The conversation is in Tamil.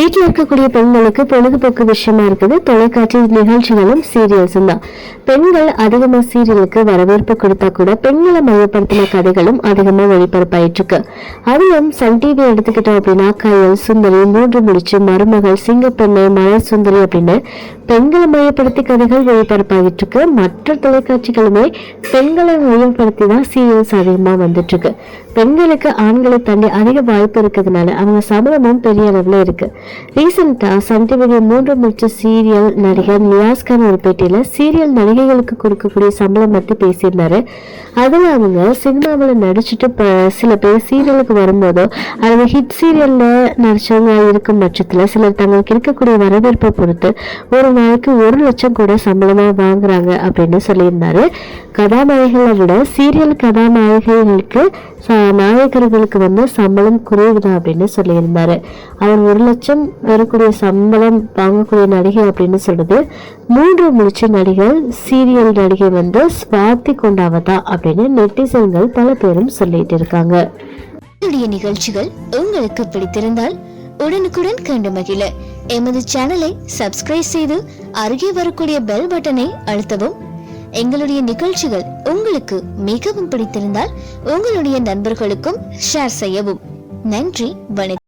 வீட்டில் இருக்கக்கூடிய பெண்களுக்கு பொழுதுபோக்கு விஷயமா இருக்குது. தொலைக்காட்சி நிகழ்ச்சிகளும் சீரியல்ஸும் தான். பெண்கள் அதிகமா சீரியலுக்கு வரவேற்பு கொடுத்தா கூட பெண்களை மையப்படுத்தின கதைகளும் அதிகமா ஒளிபரப்பாயிட்டு இருக்கு அதுவும் சன் டிவி எடுத்துக்கிட்டோம் அப்படின்னா கயல் சுந்தரி மூன்று முடிச்சு மருமகள் சிங்கப்பெண்ணை மலர் சுந்தரி அப்படின்னு பெண்களை மையப்படுத்தி கதைகள் ஒளிபரப்பாகிட்டு இருக்கு மற்ற தொலைக்காட்சிகளுமே பெண்களை மையப்படுத்தி தான் சீரியல்ஸ் அதிகமா வந்துட்டு இருக்கு பெண்களுக்கு ஆண்களை தாண்டி அதிக வாய்ப்பு இருக்கிறதுனால அவங்க சம்பளமும் பெரிய அளவுல இருக்கு. ரீசெண்டாக சன் டிவியில் மூன்று மற்ற சீரியல் நடிகர் நியாஸ் கான் ஒரு பேட்டியில் சீரியல் நடிகைகளுக்கு கொடுக்கக்கூடிய சம்பளம் பற்றி பேசியிருந்தாரு. அதில் அவங்க சினிமாவில் நடிச்சுட்டு சில பேர் சீரியலுக்கு வரும்போதோ அல்லது ஹிட் சீரியல்ல நடித்தவங்க இருக்கும் பட்சத்துல சிலர் தங்களுக்கு இருக்கக்கூடிய வரவேற்பை பொறுத்து ஒரு நாளைக்கு ஒரு லட்சம் கூட சம்பளமா வாங்குறாங்க அப்படின்னு சொல்லியிருந்தாரு. கதாநாயகங்களை விட சீரியல் கதாநாயகிகளுக்கு நாயகர்களுக்கு வந்து சம்பளம் குறைவுதான் அப்படின்னு சொல்லியிருந்தாரு. அவர் ஒரு லட்சம் பெறக்கூடிய சம்பளம் வாங்கக்கூடிய நடிகை அப்படின்னு சொல்றது. மூன்று முடிச்ச நடிகர் சீரியல் நடிகை வந்து ஸ்வாதி கொண்டாவதா அப்படின்னு நெட்டிசன்கள் பல பேரும் சொல்லிட்டு இருக்காங்க. என்னுடைய நிகழ்ச்சிகள் உங்களுக்கு பிடித்திருந்தால் உடனுக்குடன் கண்டு மகிழ. எமது சேனலை சப்ஸ்கிரைப் செய்து அருகே வரக்கூடிய பெல் பட்டனை அழுத்தவும். எங்களுடைய நிகழ்ச்சிகள் உங்களுக்கு மிகவும் பிடித்திருந்தால் உங்களுடைய நண்பர்களுக்கும் ஷேர் செய்யவும். நன்றி வணக்கம்.